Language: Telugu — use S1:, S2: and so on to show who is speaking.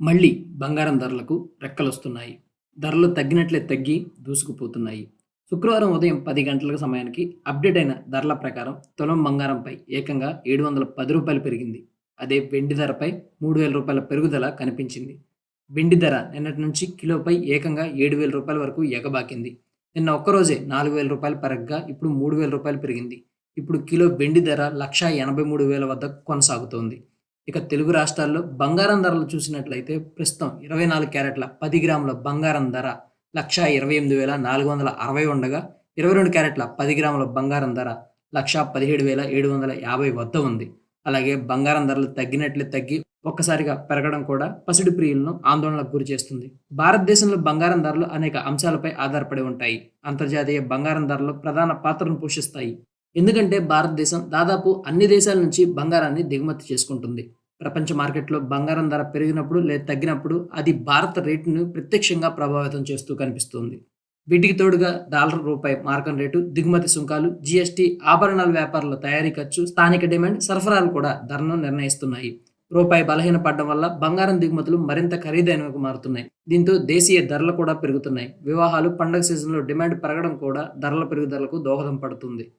S1: మళ్ళీ బంగారం ధరలకు రెక్కలొస్తున్నాయి. ధరలు తగ్గినట్లే తగ్గి దూసుకుపోతున్నాయి. శుక్రవారం ఉదయం పది గంటల సమయానికి అప్డేట్ అయిన ధరల ప్రకారం తులం బంగారంపై ఏకంగా ఏడు వందల పది రూపాయలు పెరిగింది. అదే వెండి ధరపై మూడు వేల రూపాయల పెరుగుదల కనిపించింది. వెండి ధర నిన్నటి నుంచి కిలోపై ఏకంగా ఏడు వేల రూపాయల వరకు ఎగబాకింది. నిన్న ఒక్కరోజే నాలుగు వేల రూపాయలు పెరగగా ఇప్పుడు మూడు వేల రూపాయలు పెరిగింది. ఇప్పుడు కిలో వెండి ధర లక్షా ఎనభై మూడు వేల వద్ద కొనసాగుతోంది. ఇక తెలుగు రాష్ట్రాల్లో బంగారం ధరలు చూసినట్లయితే ప్రస్తుతం ఇరవై నాలుగు క్యారెట్ల పది గ్రాముల బంగారం ధర లక్షా ఇరవై ఎనిమిది వేల నాలుగు వందల అరవై ఉండగా ఇరవై రెండు క్యారెట్ల పది గ్రాముల బంగారం ధర లక్షా పదిహేడు వేల ఏడు వందల యాభై వద్ద ఉంది. అలాగే బంగారం ధరలు తగ్గినట్లే తగ్గి ఒక్కసారిగా పెరగడం కూడా పసిడి ప్రియులను ఆందోళనకు గురి చేస్తుంది. భారతదేశంలో బంగారం ధరలు అనేక అంశాలపై ఆధారపడి ఉంటాయి. అంతర్జాతీయ బంగారం ధరలు ప్రధాన పాత్రను పోషిస్తాయి. ఎందుకంటే భారతదేశం దాదాపు అన్ని దేశాల నుంచి బంగారాన్ని దిగుమతి చేసుకుంటుంది. ప్రపంచ మార్కెట్లో బంగారం ధర పెరిగినప్పుడు లేదా తగ్గినప్పుడు అది భారత రేటును ప్రత్యక్షంగా ప్రభావితం చేస్తూ కనిపిస్తుంది. వీటికి తోడుగా డాలర్ రూపాయి మార్కం రేటు, దిగుమతి సుంకాలు, జీఎస్టీ, ఆభరణాల వ్యాపారాల తయారీ ఖర్చు, స్థానిక డిమాండ్, సరఫరాలు కూడా ధరను నిర్ణయిస్తున్నాయి. రూపాయి బలహీన పడడం వల్ల బంగారం దిగుమతులు మరింత ఖరీదైనవి మారుతున్నాయి. దీంతో దేశీయ ధరలు కూడా పెరుగుతున్నాయి. వివాహాలు, పండగ సీజన్లో డిమాండ్ పెరగడం కూడా ధరల పెరుగుదలకు దోహదం పడుతుంది.